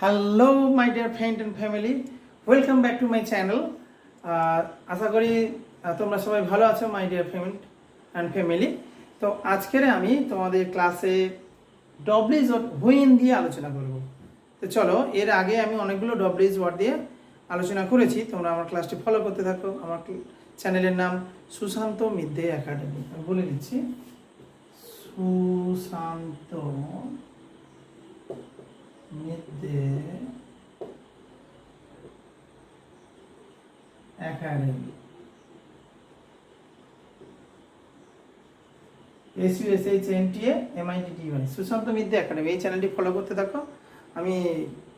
Hello my dear friend and family welcome back to my channel আশা করি তোমরা সবাই ভালো আছো my dear friend and family তো আজকের আমি তোমাদের ক্লাসে ডব্লিউজ হুইন দিয়ে আলোচনা করব। তো চলো, এর আগে আমি অনেকগুলো ডব্লিউজ ওয়ার্ড দিয়ে আলোচনা করেছি। তোমরা আমার ক্লাসটি ফলো করতে থাকো। আমার চ্যানেলের নাম সুশান্ত মিদ্যে একাডেমি বলে দিচ্ছি, Sushanta Midde academy. S U S H N T M I T T Sushanta Midde academy. এই চ্যানেলটি ফলো করতে থাকো। আমি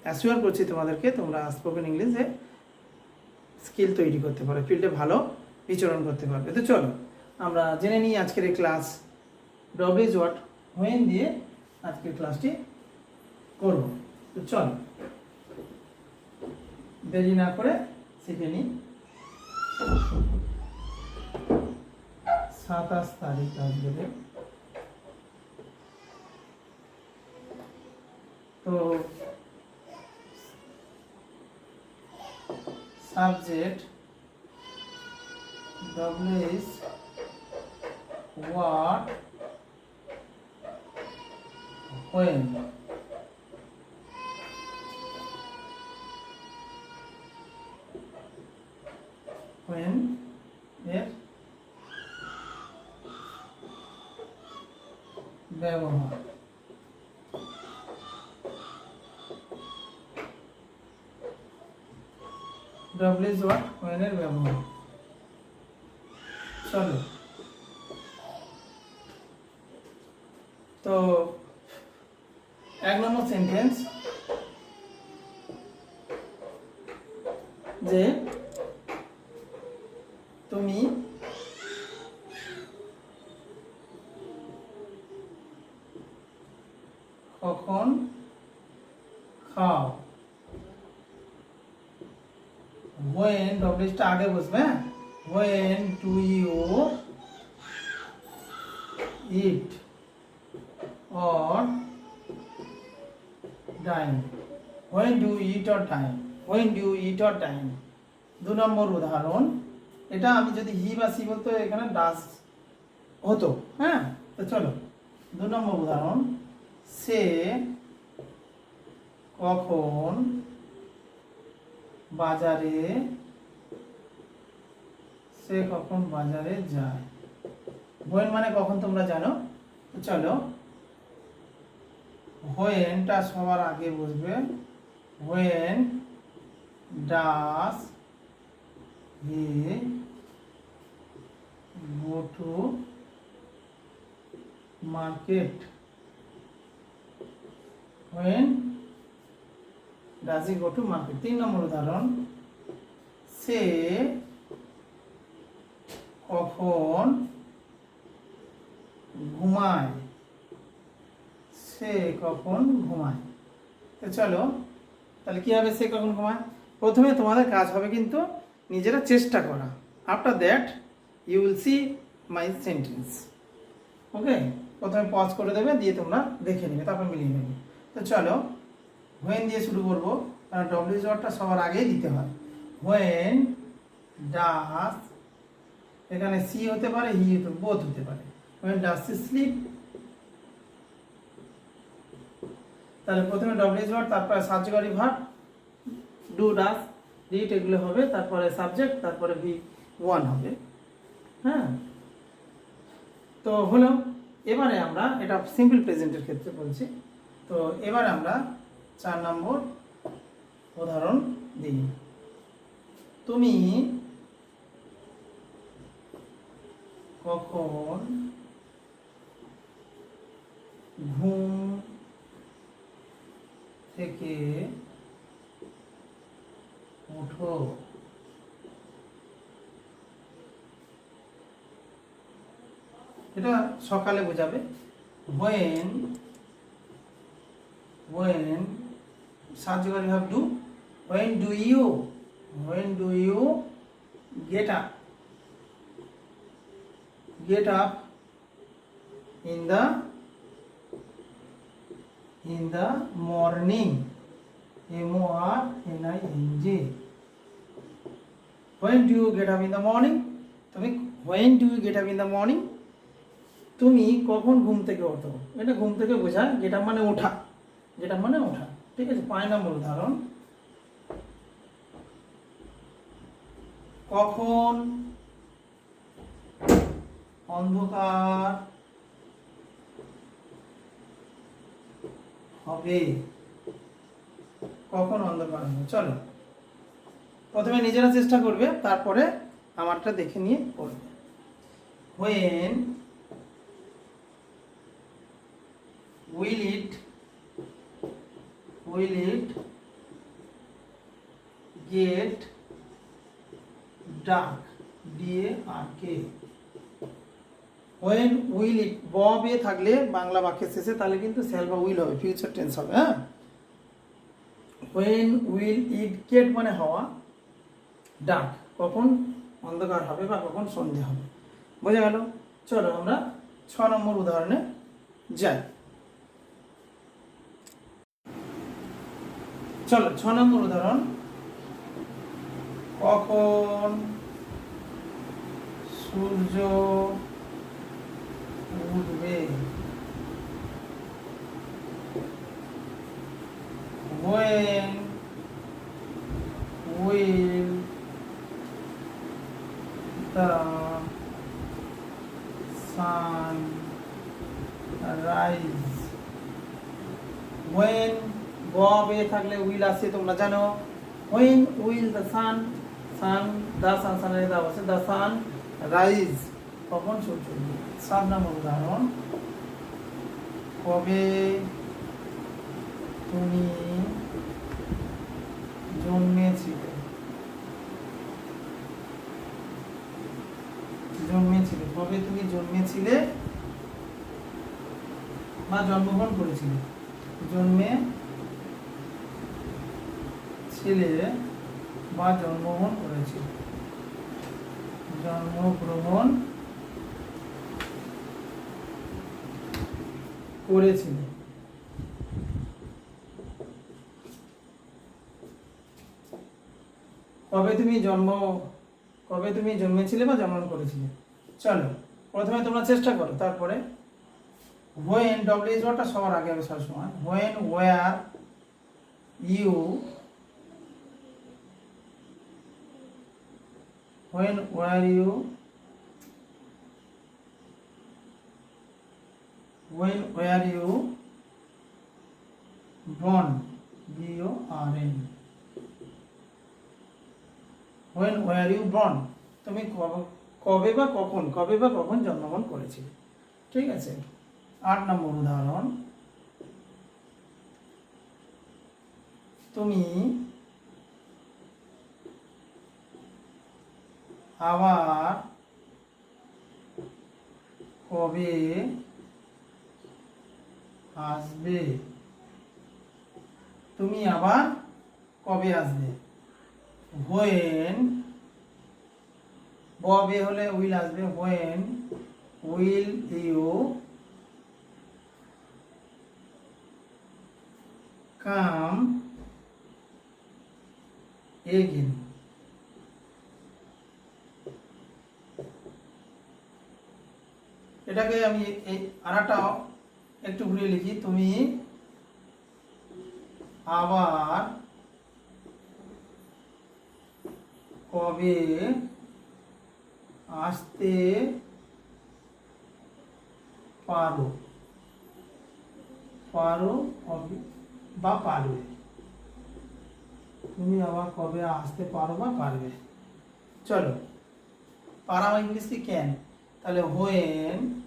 অ্যাসিওর করছি তোমাদেরকে, তোমরা স্পোকেন ইংলিশে স্কিল তৈরি করতে পারো ফিল্ডে ভালো বিচরণ করতে পারবে। তো চলো, আমরা জেনে নিই আজকের এই ক্লাস ডব্লিউজ ওয়াট হোয়েন দিয়ে আজকের ক্লাসটি করব। তো চলো দেরি না করে শিখে নিই। সাতাশ তারিখ আসবে তো subject WS what when when এর ব্যবহার ডব্লিউজ ওয়াট ওয়েন এর ব্যবহার চলো তো এক নম্বর সেন্টেন্স যে তুমি কখন? খাও। When ডব্লিউটা আগে বসবে হ্যাঁ? When do you eat or dine? When do you eat or you eat or dine? দু নম্বর উদাহরণ। এটা আমি যদি হি বা সি বলতো, এখানে ডাস হতো হ্যাঁ? তো চলো, দু নম্বর উদাহরণ। সে কখন বাজারে, সে কখন বাজারে যায়? হোয়েন মানে কখন তোমরা জানো? চলো। হোয়েনটা সবার আগে বসবে। When does he go to market. When does he go to market তিন নম্বর উদাহরণ, সে কখন ঘুমায়? সে কখন ঘুমায়? তো চলো, তাহলে কী হবে সে কখন ঘুমায়? প্রথমে তোমাদের কাজ হবে কিন্তু নিজেরা চেষ্টা করা। After that you will see my sentence okay প্রথমে পজ করে দেবে, দিয়ে তোমরা দেখে নেবে, তারপর মিলিয়ে নেবে। তো চলো হোয়েন দিয়ে শুরু করব, কারণ ডব্লিউ জটটা সবার আগেই দিতে হয়। হোয়েন ডাস এখানে সি হতে পারে হি হতে বোধ হতে পারে। হোয়েন ডাস স্লিপ তাহলে প্রথমে ডব্লিউ ওয়ার্ড তারপরে সাহায্যকারী ভার ডু ডাস ডিট এগুলো হবে, তারপরে সাবজেক্ট তারপরে ভি ওয়ান হবে। হ্যাঁ? তো হলো, এবারে আমরা এটা সিম্পল প্রেজেন্টের ক্ষেত্রে বলছি। তো এবারে আমরা চার নম্বর উদাহরণ দিই। তুমি কখন ঘুম থেকে উঠো? এটা সকালে বোঝাবে। When? when সাহায্যকারী ভাব do when do you? when do you get up? get up in the in the morning. M O R N I N G when do you get up in the morning তুমি when do you get up in the morning তুমি কখন ঘুম থেকে ওঠো এটা ঘুম থেকে বোঝায় যেটা মানে ওঠা। যেটা মানে ওঠা, ঠিক আছে? পাঁচ নম্বর উদাহরণ। কখন অন্ধকার হবে? কখন অন্ধকার হবে? চলো। প্রথমে নিজেরা চেষ্টা করবে, তারপরে আমারটা দেখে নিয়ে করবে। When will it will it get dark? D a r k. When will it বব এ থাকলে বাংলা বাক্যের শেষে, তাহলে কিন্তু সেল বা উইল হবে ফিউচার টেন্স হবে হ্যাঁ? When will it get মানে হওয়া ডার্ক কখন অন্ধকার হবে বা কখন সন্ধে হবে? বোঝা গেল? চলো আমরা ছ নম্বর উদাহরণে যাই। চলো ছ নম্বর উদাহরণ। কখন সূর্য উঠবে when will the sun rise when ববে থাকলে উইল আসছে তোমরা জানো। When will the sun sun, the sun sun এর দাও আছে, the sun rise কখন সূর্য সাত নম্বর উদাহরণ। কবে তুমি জন্মেছিলে? জন্মেছিলে। কবে তুমি জন্মেছিলে? বা জন্মগ্রহণ করেছিলে। জন্মে ছিলে বা জন্মগ্রহণ করেছিল জন্মগ্রহণ করেছিল কবে তুমি জন্ম, কবে তুমি জন্মেছিলে বা জন্মগ্রহণ করেছিলে? চলো, প্রথমে তোমরা চেষ্টা করো, তারপরে। হোয়েন ডব্লিউ ওয়াটা সবার আগে আমি সবসময় when were you when were you when were you born b o r n when were you born তুমি কবে বা কখন কবে বা কখন জন্মগ্রহণ করেছিলে ঠিক আছে আট নম্বর উদাহরণ তুমি আবার কবে আসবে? তুমি আবার কবে আসবে? হোয়েন ববে হলে উইল আসবে? When will you come again এটাকে আমি এই আরেকটা একটু ঘুরিয়ে লিখি। তুমি আবার কবে আসতে পারো? পারো কবে- বা পারবে? তুমি আবার কবে আসতে পারো বা পারবে? চলো পারা ইংলিশ কি ক্যান তাহলে when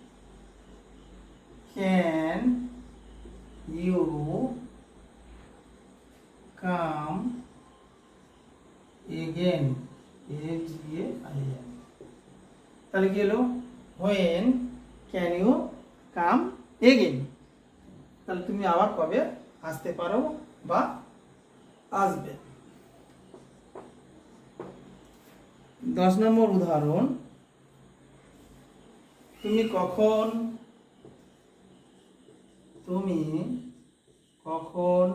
again A G A I N তাহলে কি হলো? When can you come again তাহলে তুমি আবার কবে আসতে পারো বা আসবে? দশ নম্বর উদাহরণ। তুমি কখন তুমি কখন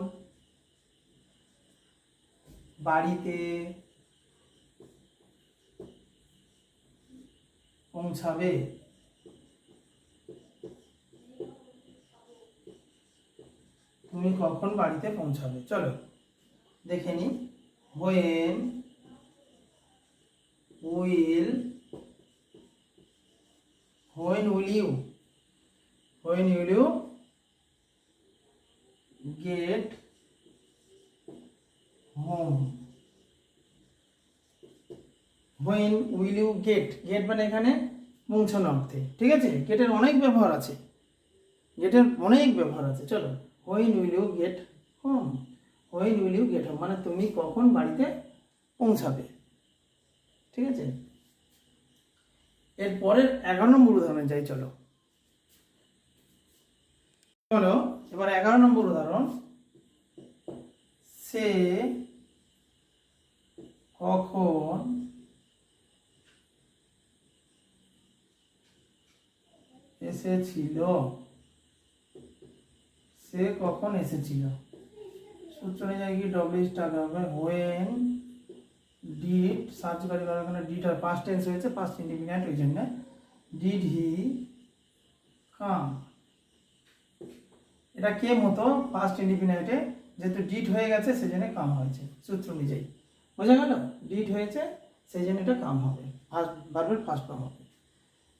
বাড়িতে পৌঁছাবে? তুমি কখন বাড়িতে পৌঁছাবে? চলো, দেখে নি। When will when will you when will you get home when will you get get মানে এখানে পৌঁছানো অর্থে। ঠিক আছে? গেটের অনেক ব্যবহার আছে। গেটের অনেক ব্যবহার আছে। চলো। When will you get home when will you get home মানে তুমি কখন বাড়িতে পৌঁছাবে? ঠিক আছে? এর পরের এগারো নম্বর উদাহরণে যাই, চলো। চলো। এবার এগারো নম্বর উদাহরণ। সে কখন এসেছিল? সে কখন এসেছিল? সূত্র অনুযায়ী কি? ডব্লিউ স্টার হবে। হোয়েন ডিড সার্চ করে ওখানে ডিড আর পাস্ট টেন্স হয়েছে পাস্ট ইন্ডিপেন্ডেন্ট ওই জন্য। ডিড হি কাম এটা কে মতো? ফার্স্ট ইন্ডিপেন্ডেন্টে যেহেতু ডিট হয়ে গেছে সেই জন্য কাম হয়েছে, সূত্র অনুযায়ী। বোঝা গেল? ডিট হয়েছে সেই জন্য এটা কাম হবে। ফার্স্ট ভার্বের ফার্স্ট ফর্ম হবে।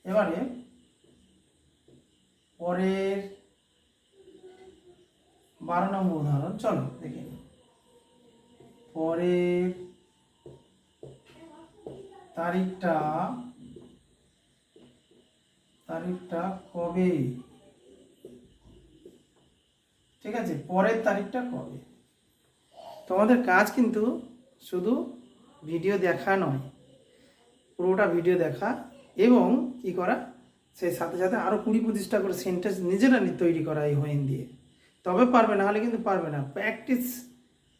এবারে, পরের বারো নম্বর উদাহরণ, চলো দেখে পরের তারিখটা তারিখটা কবে? ঠিক আছে? পরের তারিখটা কবে? তোমাদের কাজ কিন্তু শুধু ভিডিও দেখা নয়, পুরোটা ভিডিও দেখা এবং কি করা? সেই সাথে সাথে আরও কুড়ি পঁচিশটা করে সেন্টেন্স নিজেরা তৈরি করা এই হোয়েন দিয়ে। তবে পারবে না হলে কিন্তু পারবে না। Practice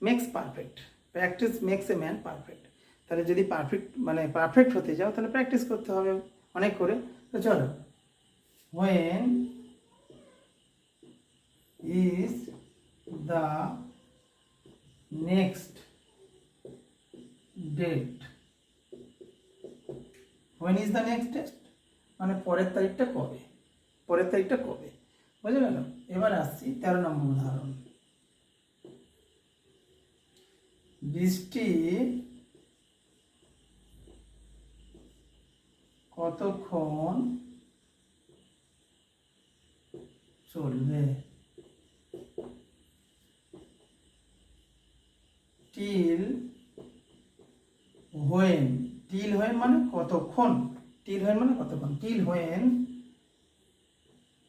makes perfect practice makes a man perfect তাহলে যদি পারফেক্ট মানে পারফেক্ট হতে যাও তাহলে প্র্যাকটিস করতে হবে অনেক করে। তো চলো when is the next date. When is the next date? মানে পরের তারিখটা কবে? পরের তারিখটা কবে? বুঝে গেল এবার আসছি তেরো নম্বর উদাহরণ। বৃষ্টি কতক্ষণ চলবে? টিল হোয়েন টিল হোয়েন মানে কতক্ষণ? টিল হোয়েন মানে কতক্ষণ? Till when,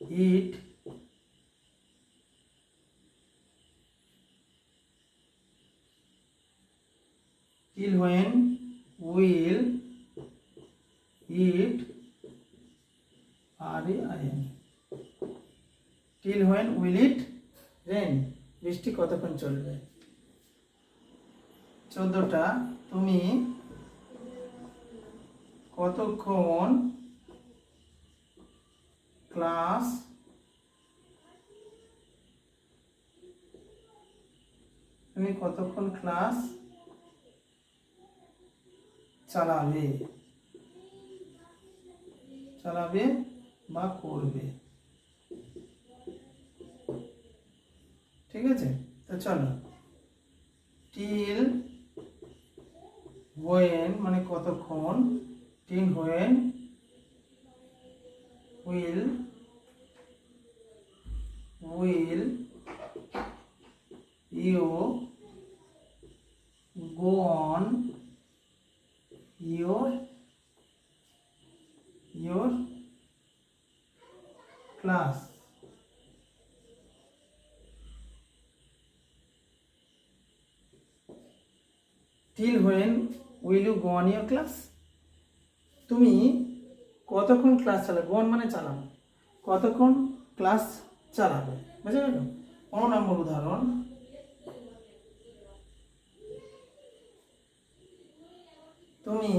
it till when, will, it, R I N till when, will, it, rain. বৃষ্টি কতক্ষণ চলবে? চোদ্দটা, তুমি কতক্ষণ ক্লাস তুমি কতক্ষণ ক্লাস চালাবে? চালাবে বা করবে? ঠিক আছে? তো চলো টিল হোয়েন মানে কতক্ষণ till when will will you go on your your class till when you go on your class. তুমি কতক্ষণ ক্লাস চালাবে? গন মানে চালাবে কতক্ষণ ক্লাস চালাবে? বুঝে গেল পনেরো নম্বর উদাহরণ? তুমি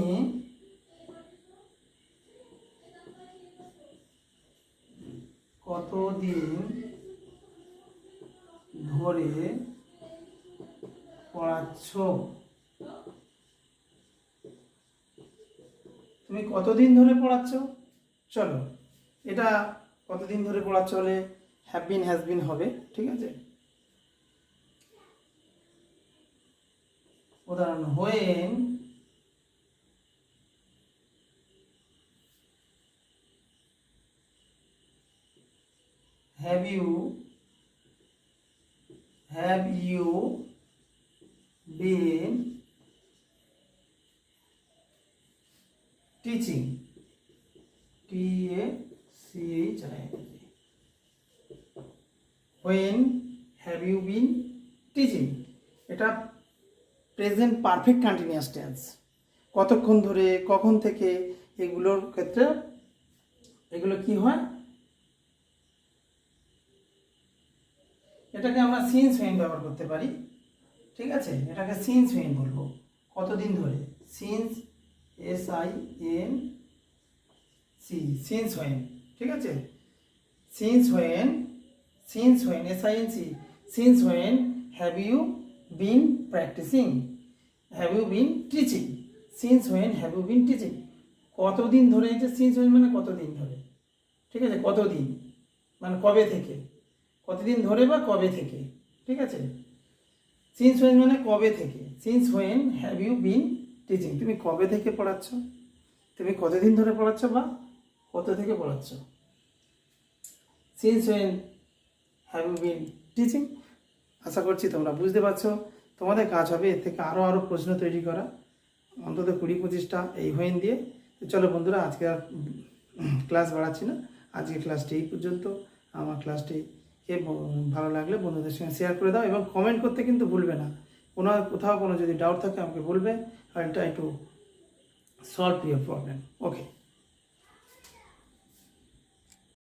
কতদিন ধরে পড়াচ্ছ? তুমি কতদিন ধরে পড়াচ্ছ? চলো, এটা কতদিন ধরে পড়াচ্ছ হলে হ্যাভ বিন হ্যাজ বিন হবে, ঠিক আছে? উদাহরণ when have you have you been a c h i n g. When have you been teaching? এটা প্রেজেন্ট পারফেক্ট কন্টিনিউয়াস টেন্স কতক্ষণ ধরে, কখন থেকে এগুলোর ক্ষেত্রে, এগুলো কি হয়? এটাকে আমরা সিন্স ওয়েন ব্যবহার করতে পারি। ঠিক আছে? এটাকে সিন্স ওয়েন বলব। কতদিন ধরে? Since S I N C since when ঠিক আছে? Since when since when S I N C since when have you been practising have you been teaching since when have you been teaching কতদিন ধরে যে since when মানে কতদিন ধরে? ঠিক আছে? কতদিন? মানে কবে থেকে? কতদিন ধরে বা কবে থেকে? ঠিক আছে? সিন্স ওয়েন মানে কবে থেকে? Since when have you been teaching তুমি কবে থেকে পড়াচ্ছ? তুমি কতদিন ধরে পড়াচ্ছ বা কত থেকে পড়াচ্ছ? Since when have you been teaching আশা করছি তোমরা বুঝতে পারছ। তোমাদের কাজ হবে এর থেকে আরও আরও প্রশ্ন তৈরি করা। অন্তত কুড়ি পঁচিশটা এই হোয়েন দিয়ে। তো চলো বন্ধুরা, আজকে আর ক্লাস বাড়াচ্ছি না। আজকে ক্লাসটি এই পর্যন্ত। আমার ক্লাসটি ভালো লাগলে বন্ধুদের সঙ্গে শেয়ার করে দাও এবং কমেন্ট করতে কিন্তু ভুলবে না। কোনো কোথাও কোনো যদি ডাউট থাকে আমাকে বলবে I try to solve your problem okay